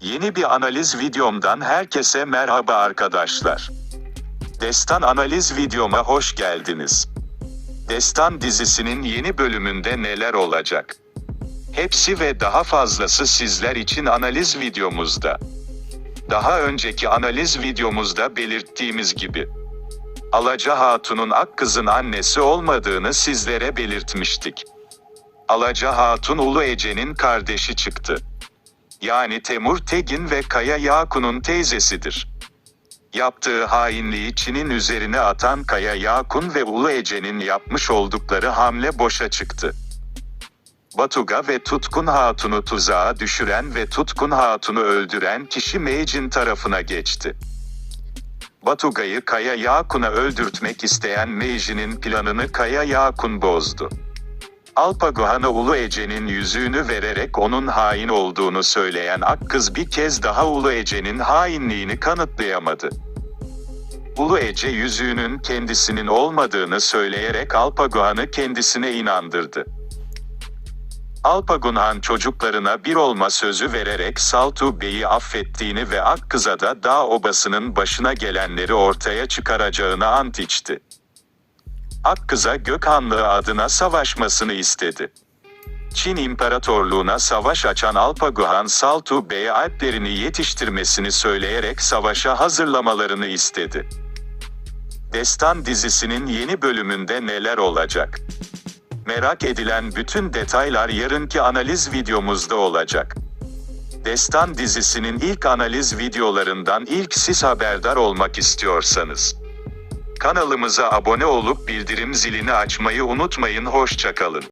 Yeni bir analiz videomdan herkese merhaba arkadaşlar. Destan analiz videoma hoş geldiniz. Destan dizisinin yeni bölümünde neler olacak? Hepsi ve daha fazlası sizler için analiz videomuzda. Daha önceki analiz videomuzda belirttiğimiz gibi Alaca Hatun'un Akkız'ın annesi olmadığını sizlere belirtmiştik. Alaca Hatun Ulu Ece'nin kardeşi çıktı. Yani Temur Tegin ve Kaya Yakun'un teyzesidir. Yaptığı hainliği Çin'in üzerine atan Kaya Yakun ve Ulu Ece'nin yapmış oldukları hamle boşa çıktı. Batuga ve Tutkun Hatun'u tuzağa düşüren ve Tutkun Hatun'u öldüren kişi Mecin tarafına geçti. Batuga'yı Kaya Yakun'a öldürtmek isteyen Meiji'nin planını Kaya Yakun bozdu. Alpaguhan'a Ulu Ece'nin yüzüğünü vererek onun hain olduğunu söyleyen Akkız bir kez daha Ulu Ece'nin hainliğini kanıtlayamadı. Ulu Ece yüzüğünün kendisinin olmadığını söyleyerek Alpaguhan'ı kendisine inandırdı. Alpagunhan çocuklarına bir olma sözü vererek Saltu Bey'i affettiğini ve Akkız'a da dağ obasının başına gelenleri ortaya çıkaracağını ant içti. Akkız'a Gökhanlığı adına savaşmasını istedi. Çin İmparatorluğuna savaş açan Alpaguhan Saltu Bey'e Alplerini yetiştirmesini söyleyerek savaşa hazırlamalarını istedi. Destan dizisinin yeni bölümünde neler olacak? Merak edilen bütün detaylar yarınki analiz videomuzda olacak. Destan dizisinin ilk analiz videolarından ilk siz haberdar olmak istiyorsanız kanalımıza abone olup bildirim zilini açmayı unutmayın hoşçakalın.